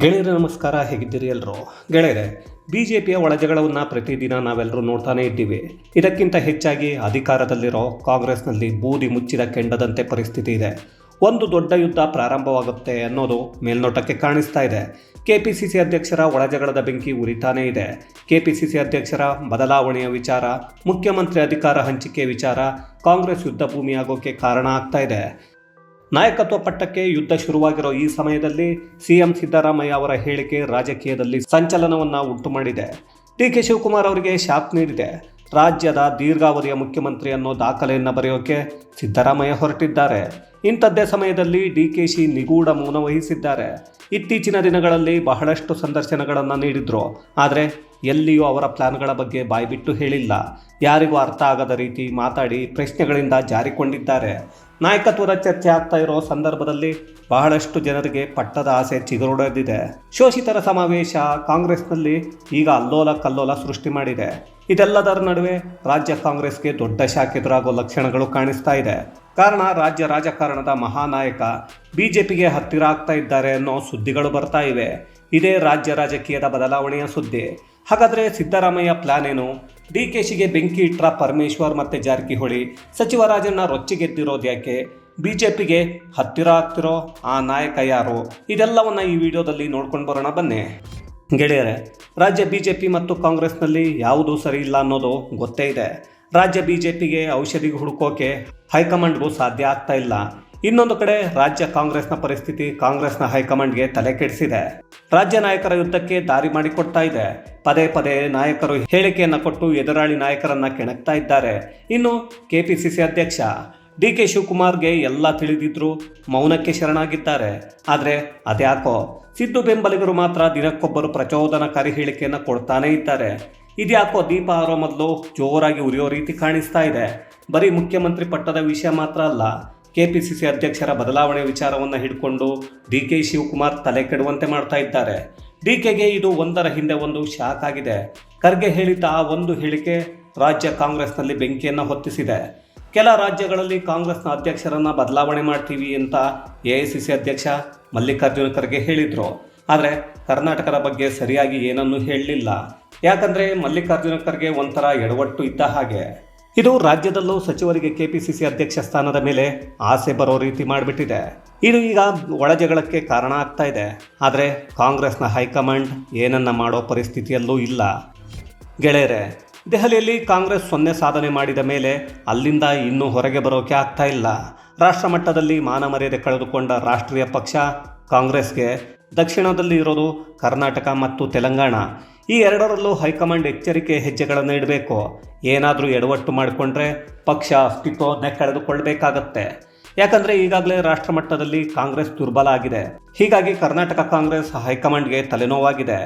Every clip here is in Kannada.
ಗೆಳೆಯರ, ನಮಸ್ಕಾರ. ಹೇಗಿದ್ದೀರಿ ಎಲ್ಲರೂ ಗೆಳೆಯರೆ ಬಿ ಜೆ ಪಿಯ ಒಳಜಗಳವನ್ನು ಪ್ರತಿದಿನ ನಾವೆಲ್ಲರೂ ನೋಡ್ತಾನೇ ಇದ್ದೀವಿ. ಇದಕ್ಕಿಂತ ಹೆಚ್ಚಾಗಿ ಅಧಿಕಾರದಲ್ಲಿರೋ ಕಾಂಗ್ರೆಸ್ನಲ್ಲಿ ಬೂದಿ ಮುಚ್ಚಿದ ಕೆಂಡದಂತೆ ಪರಿಸ್ಥಿತಿ ಇದೆ. ಒಂದು ದೊಡ್ಡ ಯುದ್ಧ ಪ್ರಾರಂಭವಾಗುತ್ತೆ ಅನ್ನೋದು ಮೇಲ್ನೋಟಕ್ಕೆ ಕಾಣಿಸ್ತಾ ಇದೆ. ಕೆಪಿಸಿಸಿ ಅಧ್ಯಕ್ಷರ ಒಳಜಗಳದ ಬೆಂಕಿ ಉರಿತಾನೇ ಇದೆ. ಕೆಪಿಸಿಸಿ ಅಧ್ಯಕ್ಷರ ಬದಲಾವಣೆಯ ವಿಚಾರ, ಮುಖ್ಯಮಂತ್ರಿ ಅಧಿಕಾರ ಹಂಚಿಕೆ ವಿಚಾರ ಕಾಂಗ್ರೆಸ್ ಯುದ್ಧ ಭೂಮಿಯಾಗೋಕ್ಕೆ ಕಾರಣ ಆಗ್ತಾ ಇದೆ. ನಾಯಕತ್ವ ಪಟ್ಟಕ್ಕೆ ಯುದ್ಧ ಶುರುವಾಗಿರೋ ಈ ಸಮಯದಲ್ಲಿ ಸಿಎಂ ಸಿದ್ದರಾಮಯ್ಯ ಅವರ ಹೇಳಿಕೆ ರಾಜಕೀಯದಲ್ಲಿ ಸಂಚಲನವನ್ನ ಉಂಟು ಮಾಡಿದೆ. ಡಿ ಕೆ ಶಿವಕುಮಾರ್ ಅವರಿಗೆ ಶಾಕ್ ನೀಡಿದೆ. ರಾಜ್ಯದ ದೀರ್ಘಾವಧಿಯ ಮುಖ್ಯಮಂತ್ರಿ ಅನ್ನೋ ದಾಖಲೆಯನ್ನು ಬರೆಯೋಕೆ ಸಿದ್ದರಾಮಯ್ಯ ಹೊರಟಿದ್ದಾರೆ. ಇಂಥದ್ದೇ ಸಮಯದಲ್ಲಿ ಡಿ ಕೆ ಶಿ ನಿಗೂಢ ಮೌನ ವಹಿಸಿದ್ದಾರೆ. ಇತ್ತೀಚಿನ ದಿನಗಳಲ್ಲಿ ಬಹಳಷ್ಟು ಸಂದರ್ಶನಗಳನ್ನು ನೀಡಿದ್ರು. ಆದರೆ ಎಲ್ಲಿಯೂ ಅವರ ಪ್ಲಾನ್ಗಳ ಬಗ್ಗೆ ಬಾಯ್ಬಿಟ್ಟು ಹೇಳಿಲ್ಲ. ಯಾರಿಗೂ ಅರ್ಥ ಆಗದ ರೀತಿ ಮಾತಾಡಿ ಪ್ರಶ್ನೆಗಳಿಂದ ಜಾರಿಕೊಂಡಿದ್ದಾರೆ. ನಾಯಕತ್ವದ ಚರ್ಚೆ ಆಗ್ತಾ ಇರೋ ಸಂದರ್ಭದಲ್ಲಿ ಬಹಳಷ್ಟು ಜನರಿಗೆ ಪಟ್ಟದ ಆಸೆ ಚಿಗುರೊಡೆದಿದೆ. ಶೋಷಿತರ ಸಮಾವೇಶ ಕಾಂಗ್ರೆಸ್ನಲ್ಲಿ ಈಗ ಅಲ್ಲೋಲ ಕಲ್ಲೋಲ ಸೃಷ್ಟಿ ಮಾಡಿದೆ. ಇದೆಲ್ಲದರ ನಡುವೆ ರಾಜ್ಯ ಕಾಂಗ್ರೆಸ್ಗೆ ದೊಡ್ಡ ಶಾಖ ಎದುರಾಗುವ ಲಕ್ಷಣಗಳು ಕಾಣಿಸ್ತಾ ಇದೆ. ಕಾರಣ ರಾಜ್ಯ ರಾಜಕಾರಣದ ಮಹಾನಾಯಕ ಬಿಜೆಪಿಗೆ ಹತ್ತಿರ ಆಗ್ತಾ ಇದ್ದಾರೆ ಅನ್ನೋ ಸುದ್ದಿಗಳು ಬರ್ತಾ ಇವೆ. ಇದೇ ರಾಜ್ಯ ರಾಜಕೀಯದ ಬದಲಾವಣೆಯ ಸುದ್ದಿ. ಹಾಗಾದರೆ ಸಿದ್ದರಾಮಯ್ಯ ಪ್ಲಾನ್ ಏನು? ಡಿ ಕೆ ಶಿಗೆ ಬೆಂಕಿ ಇಟ್ರ ಪರಮೇಶ್ವರ್ ಮತ್ತು ಜಾರಕಿಹೊಳಿ. ಸಚಿವರಾಜನ್ನ ರೊಚ್ಚಿಗೆದ್ದಿರೋದು ಯಾಕೆ? ಬಿ ಜೆ ಪಿಗೆ ಹತ್ತಿರ ಆಗ್ತಿರೋ ಆ ನಾಯಕ ಯಾರು? ಇದೆಲ್ಲವನ್ನ ಈ ವಿಡಿಯೋದಲ್ಲಿ ನೋಡ್ಕೊಂಡು ಬರೋಣ ಬನ್ನಿ. ಗೆಳೆಯರೆ, ರಾಜ್ಯ ಬಿ ಜೆ ಪಿ ಮತ್ತು ಕಾಂಗ್ರೆಸ್ನಲ್ಲಿ ಯಾವುದೂ ಸರಿ ಇಲ್ಲ ಅನ್ನೋದು ಗೊತ್ತೇ ಇದೆ. ರಾಜ್ಯ ಬಿ ಜೆ ಪಿಗೆ ಔಷಧಿ ಹುಡುಕೋಕೆ ಹೈಕಮಾಂಡ್ಗೂ ಸಾಧ್ಯ ಆಗ್ತಾ ಇಲ್ಲ. ಇನ್ನೊಂದು ಕಡೆ ರಾಜ್ಯ ಕಾಂಗ್ರೆಸ್ನ ಪರಿಸ್ಥಿತಿ ಕಾಂಗ್ರೆಸ್ನ ಹೈಕಮಾಂಡ್ಗೆ ತಲೆ ಕೆಡಿಸಿದೆ. ರಾಜ್ಯ ನಾಯಕರ ಯುದ್ಧಕ್ಕೆ ದಾರಿ ಮಾಡಿಕೊಡ್ತಾ ಇದೆ. ಪದೇ ಪದೇ ನಾಯಕರು ಹೇಳಿಕೆಯನ್ನು ಕೊಟ್ಟು ಎದುರಾಳಿ ನಾಯಕರನ್ನ ಕೆಣಕ್ತಾ ಇದ್ದಾರೆ. ಇನ್ನು ಕೆಪಿಸಿಸಿ ಅಧ್ಯಕ್ಷ ಡಿ ಕೆ ಶಿವಕುಮಾರ್ಗೆ ಎಲ್ಲ ತಿಳಿದಿದ್ರು ಮೌನಕ್ಕೆ ಶರಣಾಗಿದ್ದಾರೆ. ಆದರೆ ಅದ್ಯಾಕೋ? ಸಿದ್ದು ಬೆಂಬಲಿಗರು ಮಾತ್ರ ದಿನಕ್ಕೊಬ್ಬರು ಪ್ರಚೋದನಕಾರಿ ಹೇಳಿಕೆಯನ್ನು ಕೊಡ್ತಾನೇ ಇದ್ದಾರೆ. ಇದ್ಯಾಕೋ ದೀಪ ಆರೋ ಮೊದಲು ಜೋರಾಗಿ ಉರಿಯೋ ರೀತಿ ಕಾಣಿಸ್ತಾ ಇದೆ. ಬರೀ ಮುಖ್ಯಮಂತ್ರಿ ಪಟ್ಟದ ವಿಷಯ ಮಾತ್ರ ಅಲ್ಲ ಕೆಪಿಸಿಸಿ ಅಧ್ಯಕ್ಷರ ಬದಲಾವಣೆ ವಿಚಾರವನ್ನು ಹಿಡ್ಕೊಂಡು ಡಿ ಕೆ ಶಿವಕುಮಾರ್ ತಲೆ ಕೆಡುವಂತೆ ಮಾಡ್ತಾ ಇದ್ದಾರೆ. ಡಿ ಕೆಗೆ ಇದು ಒಂದರ ಹಿಂದೆ ಒಂದು ಶಾಕ್ ಆಗಿದೆ. ಖರ್ಗೆ ಹೇಳಿದ್ದ ಆ ಒಂದು ಹೇಳಿಕೆ ರಾಜ್ಯ ಕಾಂಗ್ರೆಸ್ನಲ್ಲಿ ಬೆಂಕಿಯನ್ನು ಹೊತ್ತಿಸಿದೆ. ಕೆಲ ರಾಜ್ಯಗಳಲ್ಲಿ ಕಾಂಗ್ರೆಸ್ನ ಅಧ್ಯಕ್ಷರನ್ನು ಬದಲಾವಣೆ ಮಾಡ್ತೀವಿ ಅಂತ ಎ ಐ ಸಿ ಸಿ ಅಧ್ಯಕ್ಷ ಮಲ್ಲಿಕಾರ್ಜುನ ಖರ್ಗೆ ಹೇಳಿದರು. ಆದರೆ ಕರ್ನಾಟಕದ ಬಗ್ಗೆ ಸರಿಯಾಗಿ ಏನನ್ನೂ ಹೇಳಲಿಲ್ಲ. ಯಾಕಂದರೆ ಮಲ್ಲಿಕಾರ್ಜುನ ಖರ್ಗೆ ಒಂಥರ ಎಡವಟ್ಟು ಇದ್ದ ಹಾಗೆ. ಇದು ರಾಜ್ಯದಲ್ಲೂ ಸಚಿವರಿಗೆ ಕೆಪಿಸಿಸಿ ಅಧ್ಯಕ್ಷ ಸ್ಥಾನದ ಮೇಲೆ ಆಸೆ ಬರೋ ರೀತಿ ಮಾಡಿಬಿಟ್ಟಿದೆ. ಇದು ಈಗ ಒಳಜಗಳಕ್ಕೆ ಕಾರಣ ಆಗ್ತಾ ಇದೆ. ಆದರೆ ಕಾಂಗ್ರೆಸ್ನ ಹೈಕಮಾಂಡ್ ಏನನ್ನ ಮಾಡೋ ಪರಿಸ್ಥಿತಿಯಲ್ಲೂ ಇಲ್ಲ. ಗೆಳೆಯರೆ, ದೆಹಲಿಯಲ್ಲಿ ಕಾಂಗ್ರೆಸ್ ಸೊನ್ನೆ ಸಾಧನೆ ಮಾಡಿದ ಮೇಲೆ ಅಲ್ಲಿಂದ ಇನ್ನೂ ಹೊರಗೆ ಬರೋಕೆ ಆಗ್ತಾ ಇಲ್ಲ. ರಾಷ್ಟ್ರ ಮಟ್ಟದಲ್ಲಿ ಮಾನ ಮರ್ಯಾದೆ ಕಳೆದುಕೊಂಡ ರಾಷ್ಟ್ರೀಯ ಪಕ್ಷ ಕಾಂಗ್ರೆಸ್ಗೆ ದಕ್ಷಿಣದಲ್ಲಿ ಇರೋದು ಕರ್ನಾಟಕ ಮತ್ತು ತೆಲಂಗಾಣ. ಈ ಎರಡರಲ್ಲೂ ಹೈಕಮಾಂಡ್ ಎಚ್ಚರಿಕೆ ಹೆಜ್ಜೆಗಳನ್ನು ಇಡಬೇಕು. ಏನಾದರೂ ಎಡವಟ್ಟು ಮಾಡಿಕೊಂಡ್ರೆ ಪಕ್ಷ ಅಸ್ತಿತ್ವವನ್ನೇ ಕಳೆದುಕೊಳ್ಳಬೇಕಾಗತ್ತೆ ಯಾಕಂದರೆ ಈಗಾಗಲೇ ರಾಷ್ಟ್ರ ಮಟ್ಟದಲ್ಲಿ ಕಾಂಗ್ರೆಸ್ ದುರ್ಬಲ ಆಗಿದೆ. ಹೀಗಾಗಿ ಕರ್ನಾಟಕ ಕಾಂಗ್ರೆಸ್ ಹೈಕಮಾಂಡ್ಗೆ ತಲೆನೋವಾಗಿದೆ.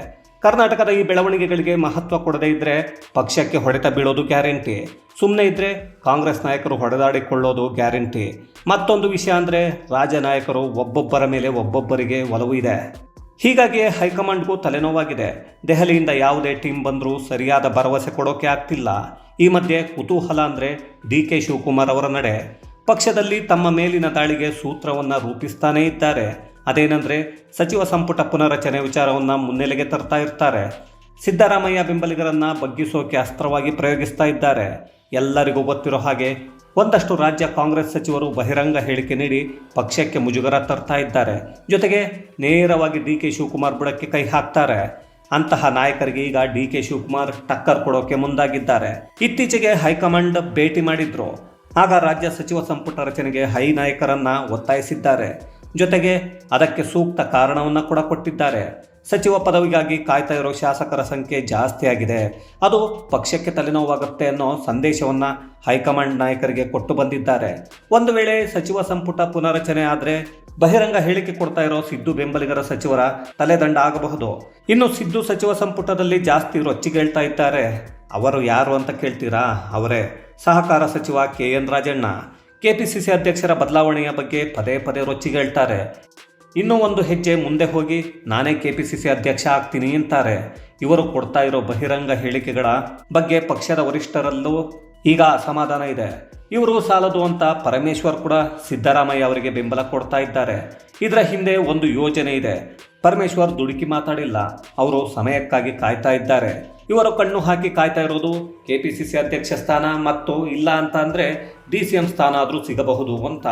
ಕರ್ನಾಟಕದ ಈ ಬೆಳವಣಿಗೆಗಳಿಗೆ ಮಹತ್ವ ಕೊಡದೇ ಇದ್ದರೆ ಪಕ್ಷಕ್ಕೆ ಹೊಡೆತ ಬೀಳೋದು ಗ್ಯಾರಂಟಿ. ಸುಮ್ಮನೆ ಇದ್ದರೆ ಕಾಂಗ್ರೆಸ್ ನಾಯಕರು ಹೊಡೆದಾಡಿಕೊಳ್ಳೋದು ಗ್ಯಾರಂಟಿ. ಮತ್ತೊಂದು ವಿಷಯ ಅಂದರೆ ರಾಜ ನಾಯಕರು ಒಬ್ಬೊಬ್ಬರ ಮೇಲೆ ಒಬ್ಬೊಬ್ಬರಿಗೆ ಒಲವು ಇದೆ. ಹೀಗಾಗಿ ಹೈಕಮಾಂಡ್ಗೂ ತಲೆನೋವಾಗಿದೆ. ದೆಹಲಿಯಿಂದ ಯಾವುದೇ ಟೀಮ್ ಬಂದರೂ ಸರಿಯಾದ ಭರವಸೆ ಕೊಡೋಕೆ ಆಗ್ತಿಲ್ಲ. ಈ ಮಧ್ಯೆ ಕುತೂಹಲ ಅಂದರೆ ಡಿ ಕೆ ಶಿವಕುಮಾರ್ ಅವರ ನಡೆ. ಪಕ್ಷದಲ್ಲಿ ತಮ್ಮ ಮೇಲಿನ ದಾಳಿಗೆ ಸೂತ್ರವನ್ನು ರೂಪಿಸ್ತಾನೇ ಇದ್ದಾರೆ. ಅದೇನೆಂದರೆ ಸಚಿವ ಸಂಪುಟ ಪುನರಚನೆ ವಿಚಾರವನ್ನು ಮುನ್ನೆಲೆಗೆ ತರ್ತಾ ಇರ್ತಾರೆ. ಸಿದ್ದರಾಮಯ್ಯ ಬೆಂಬಲಿಗರನ್ನು ಬಗ್ಗಿಸೋಕೆ ಅಸ್ತ್ರವಾಗಿ ಪ್ರಯೋಗಿಸ್ತಾ ಇದ್ದಾರೆ. ಎಲ್ಲರಿಗೂ ಗೊತ್ತಿರೋ ಹಾಗೆ ಒಂದಷ್ಟು ರಾಜ್ಯ ಕಾಂಗ್ರೆಸ್ ಸಚಿವರು ಬಹಿರಂಗ ಹೇಳಿಕೆ ನೀಡಿ ಪಕ್ಷಕ್ಕೆ ಮುಜುಗರ ತರ್ತಾ ಇದ್ದಾರೆ. ಜೊತೆಗೆ ನೇರವಾಗಿ ಡಿ ಕೆ ಶಿವಕುಮಾರ್ ಬುಡಕ್ಕೆ ಕೈ ಹಾಕ್ತಾರೆ. ಅಂತಹ ನಾಯಕರಿಗೆ ಈಗ ಡಿ ಕೆ ಶಿವಕುಮಾರ್ ಟಕ್ಕರ್ ಕೊಡೋಕೆ ಮುಂದಾಗಿದ್ದಾರೆ. ಇತ್ತೀಚೆಗೆ ಹೈಕಮಾಂಡ್ ಭೇಟಿ ಮಾಡಿದ್ರು. ಆಗ ರಾಜ್ಯ ಸಚಿವ ಸಂಪುಟ ರಚನೆಗೆ ಹೈ ನಾಯಕರನ್ನ ಒತ್ತಾಯಿಸಿದ್ದಾರೆ. ಜೊತೆಗೆ ಅದಕ್ಕೆ ಸೂಕ್ತ ಕಾರಣವನ್ನು ಕೂಡ ಕೊಟ್ಟಿದ್ದಾರೆ. ಸಚಿವ ಪದವಿಗಾಗಿ ಕಾಯ್ತಾ ಇರೋ ಶಾಸಕರ ಸಂಖ್ಯೆ ಜಾಸ್ತಿ ಆಗಿದೆ ಅದು ಪಕ್ಷಕ್ಕೆ ತಲೆನೋವಾಗುತ್ತೆ ಅನ್ನೋ ಸಂದೇಶವನ್ನು ಹೈಕಮಾಂಡ್ ನಾಯಕರಿಗೆ ಕೊಟ್ಟು ಬಂದಿದ್ದಾರೆ. ಒಂದು ವೇಳೆ ಸಚಿವ ಸಂಪುಟ ಪುನರಚನೆ ಆದರೆ ಬಹಿರಂಗ ಹೇಳಿಕೆ ಕೊಡ್ತಾ ಇರೋ ಸಿದ್ದು ಬೆಂಬಲಿಗರ ಸಚಿವರ ತಲೆದಂಡ ಆಗಬಹುದು. ಇನ್ನು ಸಿದ್ದು ಸಚಿವ ಸಂಪುಟದಲ್ಲಿ ಜಾಸ್ತಿ ರೊಚ್ಚಿಗೇಳ್ತಾ ಇದ್ದಾರೆ. ಅವರು ಯಾರು ಅಂತ ಕೇಳ್ತೀರಾ? ಅವರೇ. ಸಹಕಾರ ಸಚಿವ ಕೆ ಎನ್ ರಾಜಣ್ಣ. ಕೆಪಿಸಿಸಿ ಅಧ್ಯಕ್ಷರ ಬದಲಾವಣೆಯ ಬಗ್ಗೆ ಪದೇ ಪದೇ ರೊಚ್ಚಿಗೇಳ್ತಾರೆ ಇನ್ನೂ ಒಂದು ಹೆಜ್ಜೆ ಮುಂದೆ ಹೋಗಿ, ನಾನೇ ಕೆಪಿಸಿಸಿ ಅಧ್ಯಕ್ಷ ಆಗ್ತೀನಿ ಅಂತಾರೆ. ಇವರು ಕೊಡ್ತಾ ಇರೋ ಬಹಿರಂಗ ಹೇಳಿಕೆಗಳ ಬಗ್ಗೆ ಪಕ್ಷದ ವರಿಷ್ಠರಲ್ಲೂ ಈಗ ಅಸಮಾಧಾನ ಇದೆ. ಇವರು ಸಾಲದು ಅಂತ ಪರಮೇಶ್ವರ್ ಕೂಡ ಸಿದ್ದರಾಮಯ್ಯ ಅವರಿಗೆ ಬೆಂಬಲ ಕೊಡ್ತಾ ಇದ್ದಾರೆ. ಇದರ ಹಿಂದೆ ಒಂದು ಯೋಜನೆ ಇದೆ. ಪರಮೇಶ್ವರ್ ದುಡುಕಿ ಮಾತಾಡಿಲ್ಲ. ಅವರು ಸಮಯಕ್ಕಾಗಿ ಕಾಯ್ತಾ ಇದ್ದಾರೆ. ಇವರು ಕಣ್ಣು ಹಾಕಿ ಕಾಯ್ತಾ ಇರೋದು ಕೆ ಪಿ ಸಿ ಸಿ ಅಧ್ಯಕ್ಷ ಸ್ಥಾನ ಮತ್ತು ಇಲ್ಲ ಅಂತ ಅಂದರೆ ಡಿ ಸಿ ಎಂ ಸ್ಥಾನ ಆದರೂ ಸಿಗಬಹುದು ಅಂತ.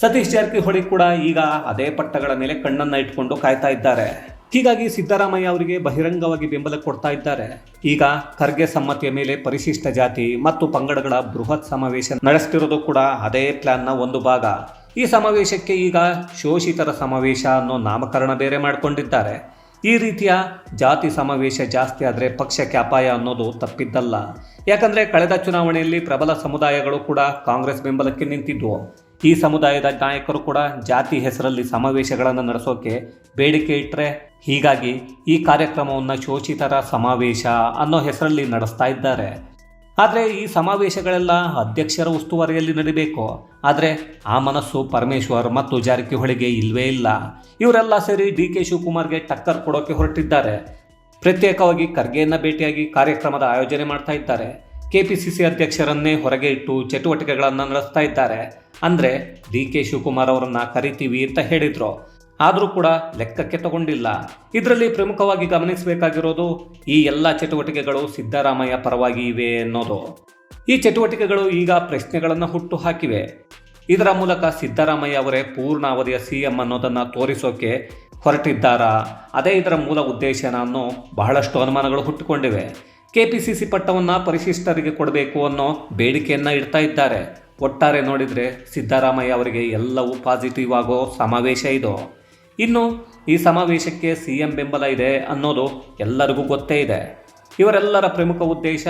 ಸತೀಶ್ ಜಾರಕಿಹೊಳಿ ಕೂಡ ಈಗ ಅದೇ ಪಟ್ಟಗಳ ಮೇಲೆ ಕಣ್ಣನ್ನ ಇಟ್ಕೊಂಡು ಕಾಯ್ತಾ ಇದ್ದಾರೆ. ಹೀಗಾಗಿ ಸಿದ್ದರಾಮಯ್ಯ ಅವರಿಗೆ ಬಹಿರಂಗವಾಗಿ ಬೆಂಬಲ ಕೊಡ್ತಾ ಇದ್ದಾರೆ. ಈಗ ಖರ್ಗೆ ಸಮ್ಮತಿಯ ಮೇಲೆ ಪರಿಶಿಷ್ಟ ಜಾತಿ ಮತ್ತು ಪಂಗಡಗಳ ಬೃಹತ್ ಸಮಾವೇಶ ನಡೆಸ್ತಿರೋದು ಕೂಡ ಅದೇ ಪ್ಲಾನ್ನ ಒಂದು ಭಾಗ. ಈ ಸಮಾವೇಶಕ್ಕೆ ಈಗ ಶೋಷಿತರ ಸಮಾವೇಶ ಅನ್ನೋ ನಾಮಕರಣ ಬೇರೆ ಮಾಡಿಕೊಂಡಿದ್ದಾರೆ. ಈ ರೀತಿಯ ಜಾತಿ ಸಮಾವೇಶ ಜಾಸ್ತಿ ಆದರೆ ಪಕ್ಷಕ್ಕೆ ಅಪಾಯ ಅನ್ನೋದು ತಪ್ಪಿದ್ದಲ್ಲ. ಯಾಕಂದರೆ ಕಳೆದ ಚುನಾವಣೆಯಲ್ಲಿ ಪ್ರಬಲ ಸಮುದಾಯಗಳು ಕೂಡ ಕಾಂಗ್ರೆಸ್ ಬೆಂಬಲಕ್ಕೆ ನಿಂತಿದ್ವು. ಈ ಸಮುದಾಯದ ನಾಯಕರು ಕೂಡ ಜಾತಿ ಹೆಸರಲ್ಲಿ ಸಮಾವೇಶಗಳನ್ನು ನಡೆಸೋಕೆ ಬೇಡಿಕೆ ಇಟ್ಟರೆ ಹೀಗಾಗಿ ಈ ಕಾರ್ಯಕ್ರಮವನ್ನು ಶೋಷಿತರ ಸಮಾವೇಶ ಅನ್ನೋ ಹೆಸರಲ್ಲಿ ನಡೆಸ್ತಾ ಇದ್ದಾರೆ. ಆದರೆ ಈ ಸಮಾವೇಶಗಳೆಲ್ಲ ಅಧ್ಯಕ್ಷರ ಉಸ್ತುವಾರಿಯಲ್ಲಿ ನಡಿಬೇಕು. ಆದರೆ ಆ ಮನಸ್ಸು ಪರಮೇಶ್ವರ್ ಮತ್ತು ಜಾರಕಿಹೊಳಿಗೆ ಇಲ್ಲವೇ ಇಲ್ಲ. ಇವರೆಲ್ಲ ಸೇರಿ ಡಿ ಕೆ ಶಿವಕುಮಾರ್ಗೆ ಟಕ್ಕರ್ ಕೊಡೋಕೆ ಹೊರಟಿದ್ದಾರೆ. ಪ್ರತ್ಯೇಕವಾಗಿ ಖರ್ಗೆಯನ್ನು ಭೇಟಿಯಾಗಿ ಕಾರ್ಯಕ್ರಮದ ಆಯೋಜನೆ ಮಾಡ್ತಾ ಇದ್ದಾರೆ. ಕೆಪಿಸಿಸಿ ಅಧ್ಯಕ್ಷರನ್ನೇ ಹೊರಗೆ ಇಟ್ಟು ಚಟುವಟಿಕೆಗಳನ್ನು ನಡೆಸ್ತಾ ಇದ್ದಾರೆ. ಅಂದರೆ ಡಿ ಕೆ ಶಿವಕುಮಾರ್ ಅವರನ್ನ ಕರಿತೀವಿ ಅಂತ ಹೇಳಿದ್ರು. ಆದರೂ ಕೂಡ ಲೆಕ್ಕಕ್ಕೆ ತಗೊಂಡಿಲ್ಲ. ಇದರಲ್ಲಿ ಪ್ರಮುಖವಾಗಿ ಗಮನಿಸಬೇಕಾಗಿರೋದು ಈ ಎಲ್ಲ ಚಟುವಟಿಕೆಗಳು ಸಿದ್ದರಾಮಯ್ಯ ಪರವಾಗಿ ಇವೆ ಅನ್ನೋದು. ಈ ಚಟುವಟಿಕೆಗಳು ಈಗ ಪ್ರಶ್ನೆಗಳನ್ನು ಹುಟ್ಟು ಹಾಕಿವೆ ಇದರ ಮೂಲಕ ಸಿದ್ದರಾಮಯ್ಯ ಅವರೇ ಪೂರ್ಣ ಅವಧಿಯ ಸಿ ಎಂ ಅನ್ನೋದನ್ನು ತೋರಿಸೋಕೆ ಹೊರಟಿದ್ದಾರಾ? ಅದೇ ಇದರ ಮೂಲ ಉದ್ದೇಶನ ಅನ್ನೋ ಬಹಳಷ್ಟು ಅನುಮಾನಗಳು ಹುಟ್ಟುಕೊಂಡಿವೆ. ಕೆಪಿಸಿಸಿ ಪಟ್ಟವನ್ನು ಪರಿಶಿಷ್ಟರಿಗೆ ಕೊಡಬೇಕು ಅನ್ನೋ ಬೇಡಿಕೆಯನ್ನು ಇಡ್ತಾ ಇದ್ದಾರೆ. ಒಟ್ಟಾರೆ ನೋಡಿದರೆ ಸಿದ್ದರಾಮಯ್ಯ ಅವರಿಗೆ ಎಲ್ಲವೂ ಪಾಸಿಟಿವ್ ಆಗೋ ಸಮಾವೇಶ ಇದು. ಇನ್ನು ಈ ಸಮಾವೇಶಕ್ಕೆ ಸಿ ಎಂ ಬೆಂಬಲ ಇದೆ ಅನ್ನೋದು ಎಲ್ಲರಿಗೂ ಗೊತ್ತೇ ಇದೆ. ಇವರೆಲ್ಲರ ಪ್ರಮುಖ ಉದ್ದೇಶ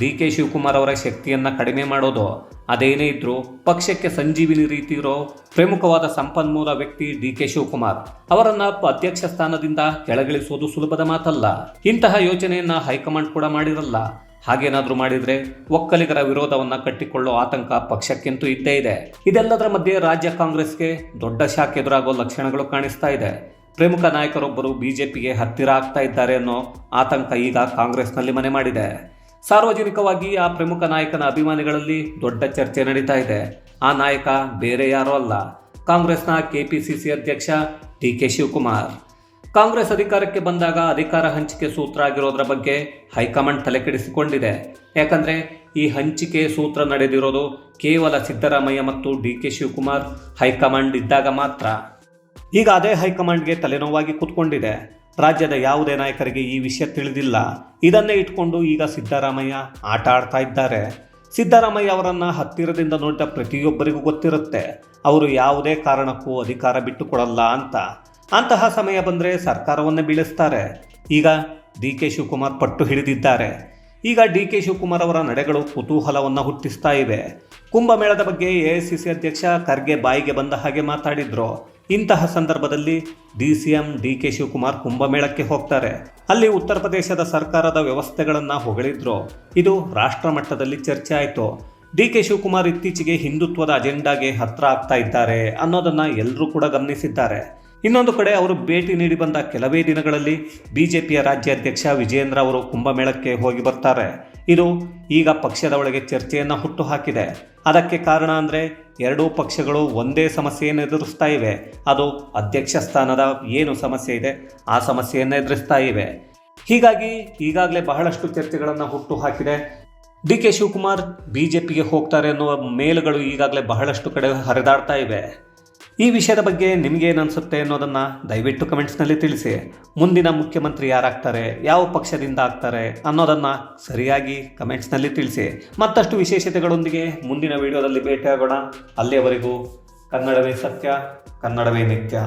ಡಿ ಕೆ ಶಿವಕುಮಾರ್ ಅವರ ಶಕ್ತಿಯನ್ನು ಕಡಿಮೆ ಮಾಡೋದು. ಅದೇನೇ ಇದ್ದರೂ ಪಕ್ಷಕ್ಕೆ ಸಂಜೀವಿನಿ ರೀತಿ ಇರೋ ಪ್ರಮುಖವಾದ ಸಂಪನ್ಮೂಲ ವ್ಯಕ್ತಿ ಡಿ ಕೆ ಶಿವಕುಮಾರ್. ಅವರನ್ನು ಅಧ್ಯಕ್ಷ ಸ್ಥಾನದಿಂದ ಕೆಳಗಿಳಿಸುವುದು ಸುಲಭದ ಮಾತಲ್ಲ. ಇಂತಹ ಯೋಚನೆಯನ್ನು ಹೈಕಮಾಂಡ್ ಕೂಡ ಮಾಡಿರಲ್ಲ. ಹಾಗೇನಾದ್ರೂ ಮಾಡಿದ್ರೆ ಒಕ್ಕಲಿಗರ ವಿರೋಧವನ್ನ ಕಟ್ಟಿಕೊಳ್ಳೋ ಆತಂಕ ಪಕ್ಷಕ್ಕಿಂತೂ ಇದ್ದೇ ಇದೆ. ಇದೆಲ್ಲದರ ಮಧ್ಯೆ ರಾಜ್ಯ ಕಾಂಗ್ರೆಸ್ಗೆ ದೊಡ್ಡ ಶಾಕ್ ಎದುರಾಗೋ ಲಕ್ಷಣಗಳು ಕಾಣಿಸ್ತಾ ಇದೆ. ಪ್ರಮುಖ ನಾಯಕರೊಬ್ಬರು ಬಿಜೆಪಿಗೆ ಹತ್ತಿರ ಆಗ್ತಾ ಇದ್ದಾರೆ ಅನ್ನೋ ಆತಂಕ ಈಗ ಕಾಂಗ್ರೆಸ್ನಲ್ಲಿ ಮನೆ ಮಾಡಿದೆ. ಸಾರ್ವಜನಿಕವಾಗಿ ಆ ಪ್ರಮುಖ ನಾಯಕನ ಅಭಿಮಾನಿಗಳಲ್ಲಿ ದೊಡ್ಡ ಚರ್ಚೆ ನಡೀತಾ ಇದೆ. ಆ ನಾಯಕ ಬೇರೆ ಯಾರೂ ಅಲ್ಲ. ಕಾಂಗ್ರೆಸ್ನ ಕೆಪಿಸಿಸಿ ಅಧ್ಯಕ್ಷ ಡಿ ಕೆ ಶಿವಕುಮಾರ್. ಕಾಂಗ್ರೆಸ್ ಅಧಿಕಾರಕ್ಕೆ ಬಂದಾಗ ಅಧಿಕಾರ ಹಂಚಿಕೆ ಸೂತ್ರ ಆಗಿರೋದ್ರ ಬಗ್ಗೆ ಹೈಕಮಾಂಡ್ ತಲೆಕೆಡಿಸಿಕೊಂಡಿದೆ. ಯಾಕಂದ್ರೆ ಈ ಹಂಚಿಕೆ ಸೂತ್ರ ನಡೆದಿರೋದು ಕೇವಲ ಸಿದ್ದರಾಮಯ್ಯ ಮತ್ತು ಡಿ ಕೆ ಶಿವಕುಮಾರ್ ಹೈಕಮಾಂಡ್ ಇದ್ದಾಗ ಮಾತ್ರ. ಈಗ ಅದೇ ಹೈಕಮಾಂಡ್ಗೆ ತಲೆನೋವಾಗಿ ಕೂತ್ಕೊಂಡಿದೆ. ರಾಜ್ಯದ ಯಾವುದೇ ನಾಯಕರಿಗೆ ಈ ವಿಷಯ ತಿಳಿದಿಲ್ಲ. ಇದನ್ನೇ ಇಟ್ಕೊಂಡು ಈಗ ಸಿದ್ದರಾಮಯ್ಯ ಆಟ ಆಡ್ತಾ ಇದ್ದಾರೆ. ಸಿದ್ದರಾಮಯ್ಯ ಅವರನ್ನು ಹತ್ತಿರದಿಂದ ನೋಡಿದ ಪ್ರತಿಯೊಬ್ಬರಿಗೂ ಗೊತ್ತಿರುತ್ತೆ. ಅವರು ಯಾವುದೇ ಕಾರಣಕ್ಕೂ ಅಧಿಕಾರ ಬಿಟ್ಟುಕೊಡಲ್ಲ ಅಂತ. ಅಂತಹ ಸಮಯ ಬಂದರೆ ಸರ್ಕಾರವನ್ನು ಬೀಳಿಸ್ತಾರೆ. ಈಗ ಡಿ ಕೆ ಶಿವಕುಮಾರ್ ಪಟ್ಟು ಹಿಡಿದಿದ್ದಾರೆ. ಈಗ ಡಿ ಕೆ ಶಿವಕುಮಾರ್ ಅವರ ನಡೆಗಳು ಕುತೂಹಲವನ್ನು ಹುಟ್ಟಿಸ್ತಾ ಇವೆ. ಕುಂಭಮೇಳದ ಬಗ್ಗೆ ಎಐಸಿಸಿ ಅಧ್ಯಕ್ಷ ಖರ್ಗೆ ಬಾಯಿಗೆ ಬಂದ ಹಾಗೆ ಮಾತಾಡಿದ್ರು. ಇಂತಹ ಸಂದರ್ಭದಲ್ಲಿ D C M, D K Shivakumar ಕುಂಭಮೇಳಕ್ಕೆ ಹೋಗ್ತಾರೆ. ಅಲ್ಲಿ ಉತ್ತರ ಪ್ರದೇಶದ ಸರ್ಕಾರದ ವ್ಯವಸ್ಥೆಗಳನ್ನು ಹೊಗಳಿದ್ರು. ಇದು ರಾಷ್ಟ್ರ ಮಟ್ಟದಲ್ಲಿ ಚರ್ಚೆ ಆಯಿತು. ಡಿ ಕೆ ಶಿವಕುಮಾರ್ ಇತ್ತೀಚೆಗೆ ಹಿಂದುತ್ವದ ಅಜೆಂಡಾಗೆ ಹತ್ರ ಆಗ್ತಾ ಇದ್ದಾರೆ ಅನ್ನೋದನ್ನು ಎಲ್ಲರೂ ಕೂಡ ಗಮನಿಸಿದ್ದಾರೆ. ಇನ್ನೊಂದು ಕಡೆ ಅವರು ಭೇಟಿ ನೀಡಿ ಬಂದ ಕೆಲವೇ ದಿನಗಳಲ್ಲಿ ಬಿಜೆಪಿಯ ರಾಜ್ಯಾಧ್ಯಕ್ಷ ವಿಜೇಂದ್ರ ಅವರು ಕುಂಭಮೇಳಕ್ಕೆ ಹೋಗಿ ಬರ್ತಾರೆ. ಇದು ಈಗ ಪಕ್ಷದ ಒಳಗೆ ಚರ್ಚೆಯನ್ನು ಹುಟ್ಟು ಹಾಕಿದೆ ಅದಕ್ಕೆ ಕಾರಣ ಅಂದರೆ ಎರಡೂ ಪಕ್ಷಗಳು ಒಂದೇ ಸಮಸ್ಯೆಯನ್ನು ಎದುರಿಸ್ತಾ ಇವೆ. ಅದು ಅಧ್ಯಕ್ಷ ಸ್ಥಾನದ ಏನು ಸಮಸ್ಯೆ ಇದೆ ಆ ಸಮಸ್ಯೆಯನ್ನು ಎದುರಿಸ್ತಾ ಇವೆ. ಹೀಗಾಗಿ ಈಗಾಗಲೇ ಬಹಳಷ್ಟು ಚರ್ಚೆಗಳನ್ನು ಹುಟ್ಟು ಹಾಕಿದೆ D K Shivakumar B J ಪಿಗೆ ಹೋಗ್ತಾರೆ ಅನ್ನುವ ಮೇಲುಗಳು ಈಗಾಗಲೇ ಬಹಳಷ್ಟು ಕಡೆ ಹರಿದಾಡ್ತಾ ಇವೆ. ಈ ವಿಷಯದ ಬಗ್ಗೆ ನಿಮಗೇನು ಅನಿಸುತ್ತೆ ಅನ್ನೋದನ್ನು ದಯವಿಟ್ಟು ಕಮೆಂಟ್ಸ್ನಲ್ಲಿ ತಿಳಿಸಿ. ಮುಂದಿನ ಮುಖ್ಯಮಂತ್ರಿ ಯಾರಾಗ್ತಾರೆ, ಯಾವ ಪಕ್ಷದಿಂದ ಆಗ್ತಾರೆ ಅನ್ನೋದನ್ನು ಸರಿಯಾಗಿ ಕಮೆಂಟ್ಸ್ನಲ್ಲಿ ತಿಳಿಸಿ. ಮತ್ತಷ್ಟು ವಿಶೇಷತೆಗಳೊಂದಿಗೆ ಮುಂದಿನ ವಿಡಿಯೋದಲ್ಲಿ ಭೇಟಿಯಾಗೋಣ. ಅಲ್ಲಿಯವರೆಗೂ ಕನ್ನಡವೇ ಸತ್ಯ, ಕನ್ನಡವೇ ನಿತ್ಯ